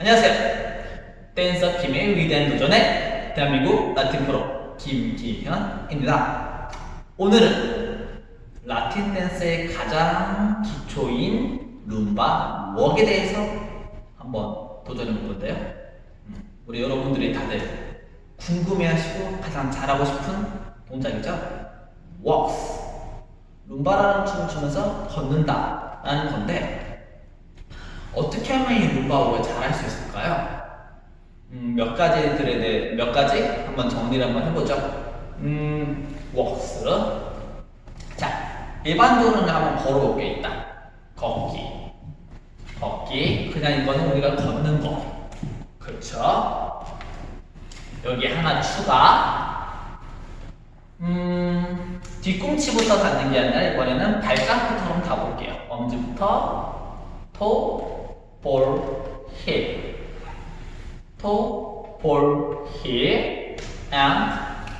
안녕하세요. 댄서 김의 위대한 도전에 대한민국 라틴 프로 김기현입니다. 오늘은 라틴 댄스의 가장 기초인 룸바 웍에 대해서 한번 도전해 볼 건데요. 음, 우리 여러분들이 다들 궁금해하시고 가장 잘하고 싶은 동작이죠. 웍스. 룸바라는 춤을 추면서 걷는다 라는 건데 어떻게 하면 이 룸바웍을 잘할 수 있을까요? 음, 몇 가지들에 대해 몇 가지 한번 정리를 한번 해보죠. 음, 웍스. 자, 일반적으로는 한번 걸어볼게 일단. 걷기. 걷기. 그냥 이거는 우리가 걷는 거. 그렇죠? 여기 하나 추가. 음, 뒤꿈치부터 닿는 게 아니라 이번에는 발가락부터 한번 가볼게요. 엄지부터 토, 볼, 힙. 토, 볼, 힙. and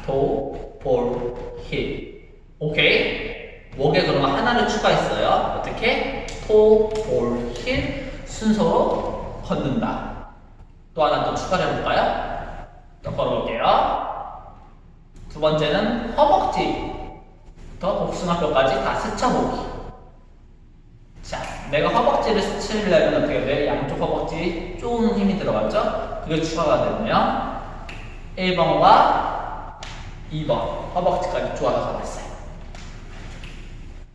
토, 볼, 힙. 오케이? 목에 그러면 하나를 추가했어요. 어떻게? 토, 볼, 힙. 순서로 걷는다. 또 하나 또 추가를 해볼까요? 또 걸어볼게요. 두 번째는 허벅지부터 복숭아뼈까지 다 스쳐보기. 자, 내가 허벅지를 스치려면 어떻게 돼? 양쪽 허벅지 좀 힘이 들어갔죠? 그게 추가가 됐네요. 1번과 2번 허벅지까지 추가가 가봤어요.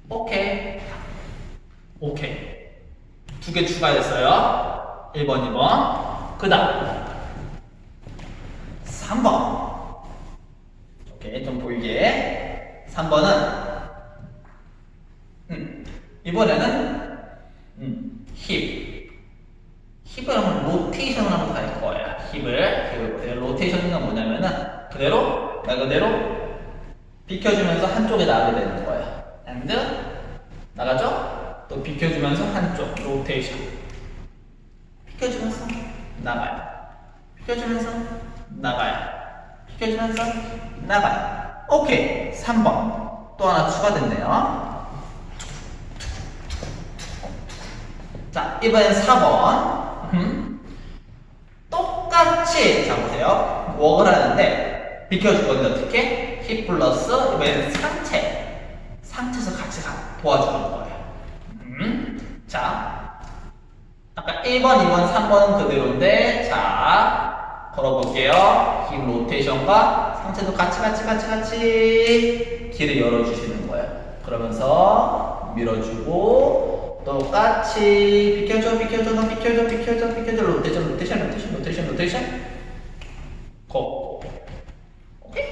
오케이. 오케이. 두 개 추가됐어요. 1번, 2번. 그 다음. 3번. 오케이, 좀 보이게. 3번은, 음, 이번에는, 음, 힙. 힙을 로테이션을 한번 갈 거예요. 힙을. 힙을 보세요. 로테이션은 뭐냐면은, 그대로, 말 그대로, 비켜주면서 한쪽에 나가게 되는 거예요. and, 나가죠? 또 비켜주면서 한쪽, 로테이션. 비켜주면서, 나가요. 비켜주면서, 나가요. 비켜주면서, 나가요. 오케이. 3번. 또 하나 추가됐네요. 자, 이번엔 4번. 음. 똑같이, 자, 보세요. 웍을 하는데, 건데 어떻게? 힙 플러스, 이번엔 상체. 상체에서 같이 가, 도와주는 거예요. 음. 자, 아까 1번, 2번, 3번은 그대로인데, 자, 걸어볼게요. 힙 로테이션과 상체도 같이, 같이, 같이, 같이 길을 열어주시는 거예요. 그러면서 밀어주고, 똑같이 비켜줘, 비켜줘, 너 비켜줘, 비켜줘, 비켜줘, 로테이션, 로테이션, 로테이션, 로테이션, 로테이션. 고. 오케이.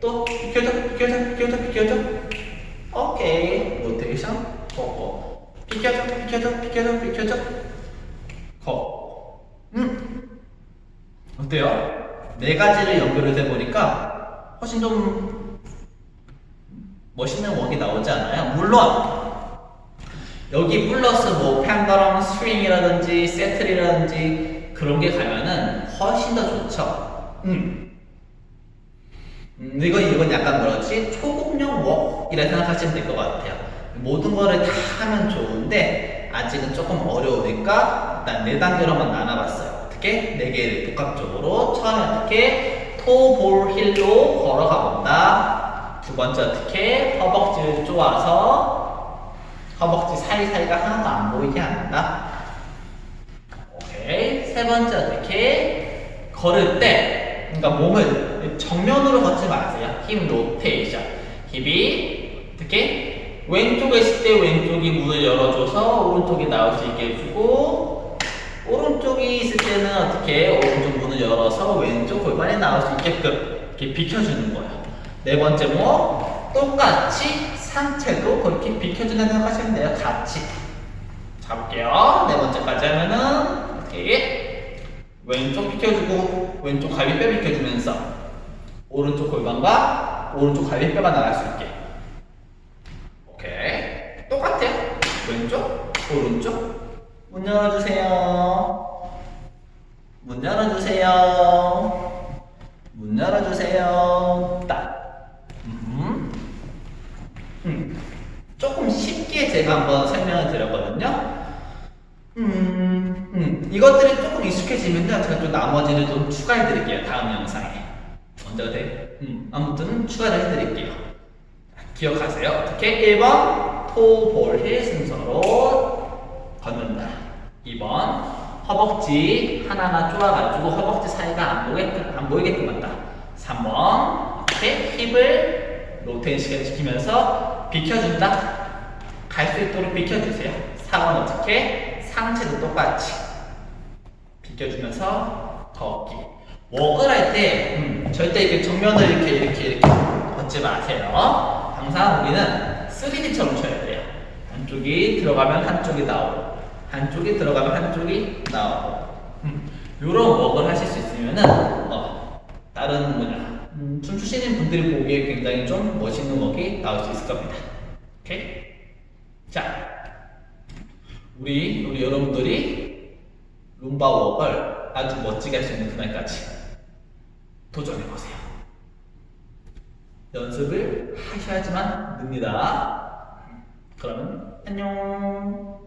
또 비켜줘, 비켜줘, 비켜줘, 비켜줘. 오케이. 로테이션. 고고. 비켜줘, 비켜줘, 비켜줘, 비켜줘. 고. 음. 어때요? 네 가지를 연결해서 보니까 훨씬 좀 멋있는 웍이 나오지 않아요? 물론 여기 플러스 뭐 팬더럼 스트링이라든지 세틀이라든지 그런 게 가면은 훨씬 더 좋죠. 음. 음, 이건 이건 약간 뭐라지 초급용 웍이라 생각하시면 될 것 같아요. 모든 거를 다 하면 좋은데 아직은 조금 어려우니까 일단 네 단계로 한번 나눠봤어요. 어떻게 네 개를 복합적으로 처음에 어떻게 토볼 힐로 걸어가 본다. 두 번째 어떻게 허벅지를 쪼아서 허벅지 사이사이가 하나도 안 보이게 한다. 오케이. 세 번째 어떻게 걸을 때, 그러니까 몸을 정면으로 걷지 마세요. 힙 로테이션. 힙이 어떻게 왼쪽에 있을 때 왼쪽이 문을 열어줘서 오른쪽이 나올 수 있게 해주고 오른쪽이 있을 때는 어떻게 오른쪽 문을 열어서 왼쪽 골반이 나올 수 있게끔 이렇게 비켜주는 거예요. 네 번째 뭐 똑같이 상체도 그렇게 비켜준다고 생각하시면 돼요. 같이 잡을게요. 네 번째까지 하면은 어떻게 왼쪽 비켜주고 왼쪽 갈비뼈 비켜주면서 오른쪽 골반과 오른쪽 갈비뼈가 나갈 수 있게. 오케이 똑같아요. 왼쪽 오른쪽 문 열어주세요. 문 열어주세요. 문 열어주세요. 딱. 음. 음. 조금 쉽게 제가 한번 설명을 드렸거든요. 음, 음. 이것들이 조금 익숙해지면요 제가 또 나머지를 좀 추가해 드릴게요 다음 영상에 언제가 돼? 음, 아무튼 추가를 해 드릴게요 자, 기억하세요 어떻게? 1번 토볼힐 순서로 걷는다 2번 허벅지 하나가 쪼아가지고 허벅지 사이가 안 보이게끔, 안 보이게끔 한다 3번 이렇게 힙을 로테이션 시키면서 비켜준다 갈 수 있도록 비켜주세요 4번 어떻게? 상체도 똑같이 비켜주면서 걷기. 웍을 할 때, 음, 절대 이렇게 정면을 이렇게, 이렇게, 이렇게 걷지 마세요. 항상 우리는 3D처럼 쳐야 돼요. 한쪽이 들어가면 한쪽이 나오고, 한쪽이 들어가면 한쪽이 나오고. 음, 요런 웍을 하실 수 있으면은, 어, 다른 뭐냐, 음, 춤추시는 분들이 보기에 굉장히 좀 멋있는 웍이 나올 수 있을 겁니다. 오케이? 자, 우리 우리 여러분들이 룸바 웍을 아주 멋지게 할 수 있는 그날까지 도전해 보세요. 연습을 하셔야지만 늡니다. 그러면 안녕.